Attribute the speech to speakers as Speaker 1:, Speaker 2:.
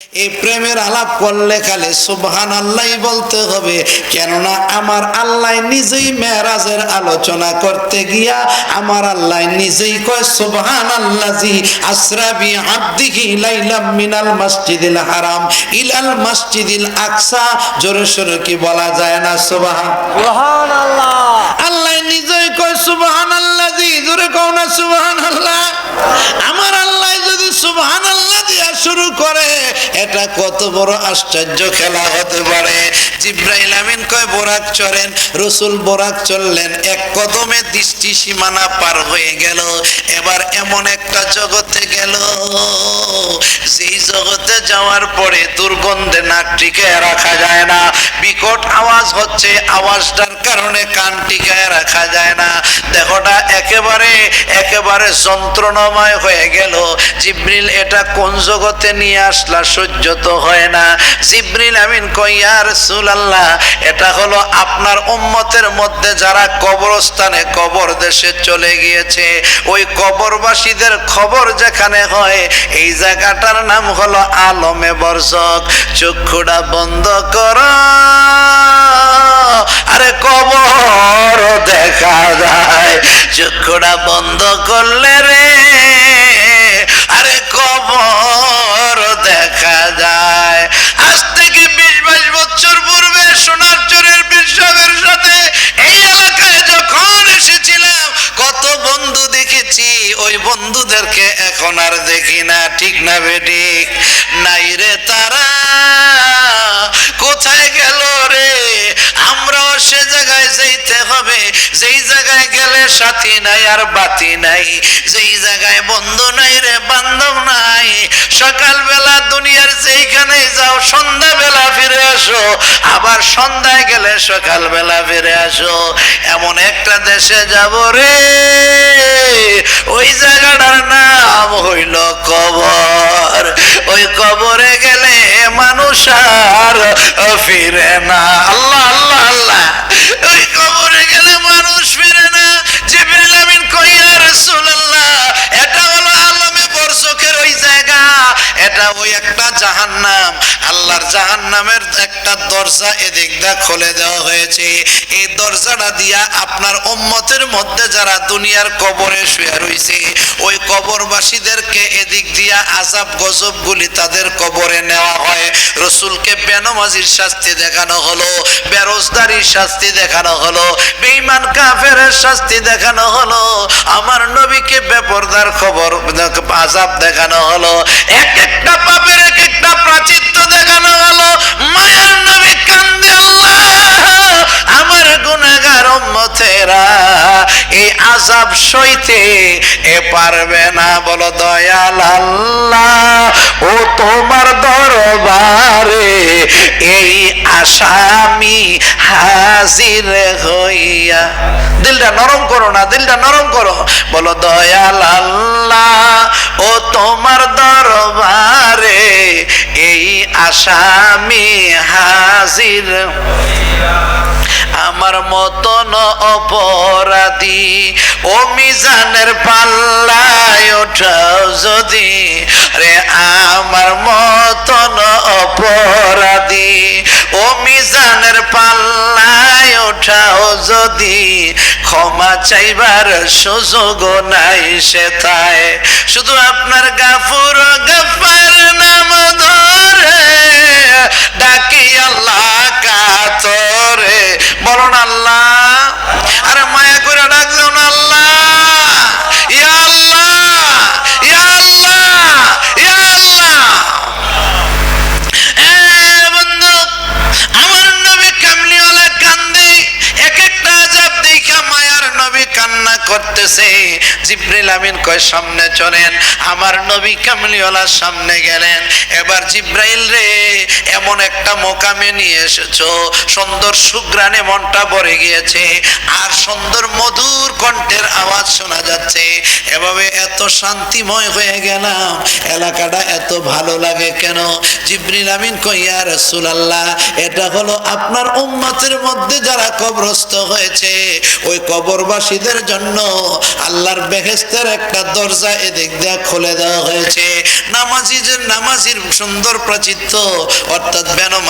Speaker 1: এই প্রেমের আলাপ করলে খালি সুবহান আল্লাহ বলতে হবে। কেননা আমার আল্লাহ নিজেই মেরাজের আলোচনা করতে গিয়া আমার আল্লাহ নিজেই কয় সুবহান আল্লাজি আসরাবি আব্দিহি লাইলাম মিনাল মসজিদিল হারাম ইলাল মসজিদিল আকসা। জোরে সোরে কি বলা যায় না? সুবহান।
Speaker 2: সুবহান আল্লাহ
Speaker 1: আল্লাহ নিজেই কয় সুবহান আল্লাজি জোরে কও না সুবহান আল্লাহ আমার আল্লাহ যদি সুবহান আল্লাহ শুরু করে। এটা কত বড় আশ্চর্য খেলা হতে পারে। জিব্রাইল আমিন কয়, বোরাক চড়েন। রসুল বোরাক চললেন এক কদমে দৃষ্টি সীমানা পার হয়ে গেল। এবার এমন একটা জগতে গেল, যেই জগতে যাওয়ার পরে দুর্গন্ধে নাক টিকায় রাখা যায় না। বিকট আওয়াজ হচ্ছে, আওয়াজটার কারণে কান টিকায় রাখা যায় না। দেহটা একেবারে একেবারে যন্ত্রণাময় হয়ে গেল। জিব্রিল, এটা কোন জগতে নিয়ে আসলা, সহ্য তো হয় না। জিব্রিল আমিন কইয়া রাসূলুল্লাহ, এটা হলো আপনার উম্মতের মধ্যে যারা কবরস্থানে কবর দেশে চলে গিয়েছে। ওই কবরবাসীদের খবর যেখানে হয়, এই জায়গাটার নাম হলো আলমে বর্ষক চক্ষুটা বন্ধ কর। আরে কবর দেখা যায়। চক্ষুটা বন্ধ করলে এখন আর দেখি না, ঠিক না বেঠিক নাই রে তারা, কোথায় গেল রে? আমরাও সে জায়গায় যাইতে হবে যেই জায়গায় গেলে সাথী নাই আর বাতি নাই, যেই জায়গায় বন্ধু নাই রে বান্ধব নাই, সকালবেলা দুনিয়ার যেইখানে যাও, সন্ধ্যাবেলা ফিরে আসো, আবার সন্ধ্যায় গেলে সকালবেলা ফিরে আসো, এমন একটা দেশে যাব রে, ওই জায়গাটার নাম হইল কবর, ওই কবরে গেলে মানুষ আর ফিরে না। আল্লাহ জাহান্নাম, আল্লাহর জাহান্নামের একটা দরজা এদিক খুলে দেওয়া হয়েছে। এই দরজাটা দিয়া আপনার উম্মতের মধ্যে যারা দুনিয়ার কবরে শুয়ে ওই কবরবাসীদেরকে এদিক দিয়া আজাব গজব গুলি তাদের কবরে নেওয়া হয়। রসুলকে বেনমাজির শাস্তি দেখানো হলো, বেরোজগারির শাস্তি দেখানো হলো, বেঈমান কাফেরের শাস্তি দেখানো হলো, আমার নবীকে বেপরদার খবর আজাব দেখানো হলো। এক একটা পাপের আজাব সইতে এ পারবে না। বলো, দয়াল আল্লাহ, ও তোমার দরবারে এই আসামি হাজির হইয়া দিলটা নরম করো না, দিলটা নরম করো। বলো, দয়াল আল্লাহ, ও তোমার দরবারে এই আসামি হাজির আমার মতন অপরাধী ও মিজানের পাল্লায় ওঠাও যদি রে আমার মতন অপরাধী। ও মিজানের পাল্লায় ওঠাও যদি, ক্ষমা চাইবার সুযোগ নাই সে তাই শুধু আপনার গাফুর করতেছে জিব্রিল আমিন কয়, সামনে চলেন। আমার নবী কামলিওয়ালার সামনে গেলেন। এবার জিব্রাইল রে, এমন একটা মোকামে নিয়ে এসেছ। সুন্দর সুগ্রানে মনটা ভরে গিয়েছে। আর সুন্দর মধুর কণ্ঠের আওয়াজ শোনা যাচ্ছে। এভাবে এত শান্তিময় হয়ে গেলাম। এলাকাটা এত ভালো লাগে কেন? জিব্রিল আমিন কইয়া রাসূলুল্লাহ, এটা হলো আপনার উম্মতের মধ্যে যারা কবরস্থ হয়েছে, ওই কবরবাসীদের জন্য আল্লাহর বেহেস্তের একটা দরজা এদিক দিয়ে খুলে দেওয়া হয়েছে। নামাজিদের নামাজির সুন্দর প্রাচিত্য অর্থাৎ বেনমাজ